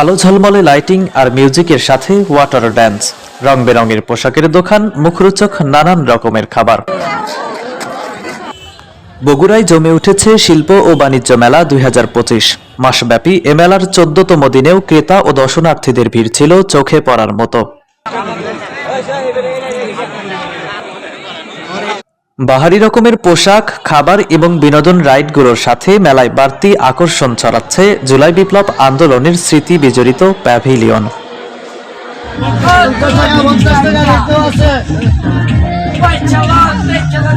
আলো ঝলমলে লাইটিং আর মিউজিকের সাথে ওয়াটার ড্যান্স। রং বেরঙের পোশাকের দোকান মুখরোচক নানান রকমের খাবার। বগুড়ায় জমে উঠেছে শিল্প ও বাণিজ্য মেলা দুই হাজার পঁচিশ। মাসব্যাপী এ মেলার চোদ্দতম দিনেও ক্রেতা ও দর্শনার্থীদের ভিড় ছিল চোখে পড়ার মতো। বাহারি রকমের পোশাক, খাবার এবং বিনোদন রাইডগুলোর সাথে মেলায় বাড়তি আকর্ষণ ছড়াচ্ছে জুলাই বিপ্লব আন্দোলনের স্মৃতি বিজড়িত প্যাভিলিয়ন।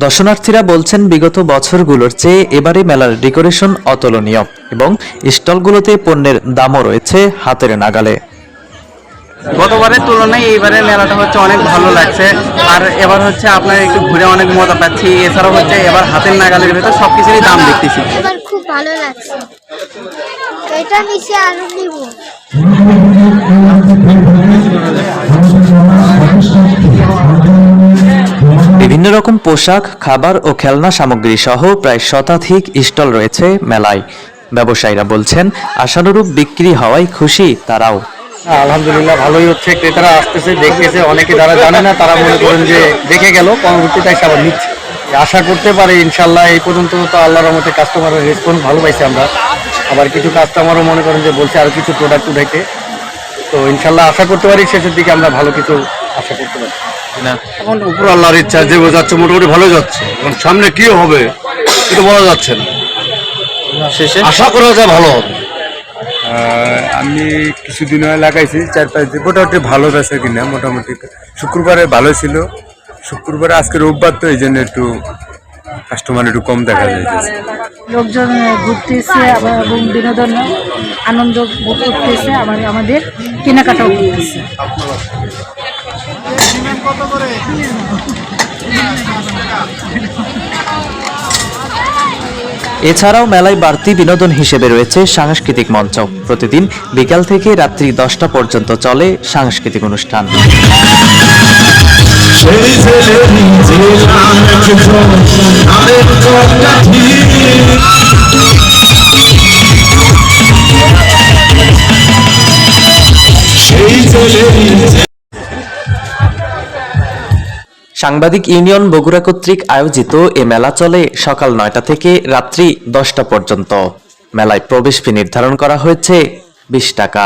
দর্শনার্থীরা বলছেন, বিগত বছরগুলোর চেয়ে এবারে মেলার ডেকোরেশন অতুলনীয় এবং স্টলগুলোতে পণ্যের দামও রয়েছে হাতের নাগালে। গতবারের তুলনায় এইবারে মেলাটা হচ্ছে অনেক ভালো লাগছে। আর এবার হচ্ছে আপনার একটু ঘুরে অনেক মজা পাচ্ছি। এছাড়াও হচ্ছে এবার হাতের নাগালের ভেতর সব কিছুরই দাম দেখতেছি। এবার খুব ভালো লাগছে। এটা নিচে আরও নিব। বিভিন্ন রকম পোশাক খাবার ও খেলনা সামগ্রী সহ প্রায় শতাধিক স্টল রয়েছে মেলায়। ব্যবসায়ীরা বলছেন আশানুরূপ বিক্রি হওয়ায় খুশি তারাও। আলহামদুলিল্লাহ ভালোই হচ্ছে। ক্রেতারা আসতেছে দেখতেছে অনেকে যারা জানে না তারা মনে করেন যে দেখে গেল পরবর্তীতে এসে আবার নিচ্ছে। আশা করতে পারে ইনশাল্লাহ এই পর্যন্ত তো আল্লাহর রহমতে কাস্টমারের রেসপন্স ভালো পাইছি আমরা। আবার কিছু কাস্টমারও মনে করেন যে বলছে আর কিছু প্রোডাক্ট উঠাইতে। তো ইনশাল্লাহ আশা করতে পারি শেষের দিকে আমরা ভালো কিছু আশা করতে পারি। এখন উপর আল্লাহর ইচ্ছা যে যাচ্ছে মোটামুটি ভালো যাচ্ছে। এখন সামনে কি হবে এটা বলা যাচ্ছে না। শেষে? আশা করা যায় ভালো হবে। আমি কিছুদিন হয় লাগাইছি, চার পাঁচ দিন। মোটামুটি ভালো বেচা কিনা, মোটামুটি শুক্রবারে ভালো ছিল। শুক্রবারে আজকে রোববার তো এই জন্য একটু কাস্টমার একটু কম দেখা যাইতেছে। লোকজন ঘুরতেছে এবং বিনোদন, আনন্দ করতেছে, আবার আমাদের কেনাকাটাও করতেছে। এছাড়াও মেলায় বাড়তি বিনোদন হিসেবে রয়েছে সাংস্কৃতিক মঞ্চ। প্রতিদিন বিকাল থেকে রাত্রি দশটা পর্যন্ত চলে সাংস্কৃতিক অনুষ্ঠান। সেই সাংবাদিক ইউনিয়ন বগুড়া কর্তৃক আয়োজিত এ মেলা চলে সকাল নয়টা থেকে রাত্রি দশটা পর্যন্ত। মেলায় প্রবেশ ফি নির্ধারণ করা হয়েছে বিশ টাকা।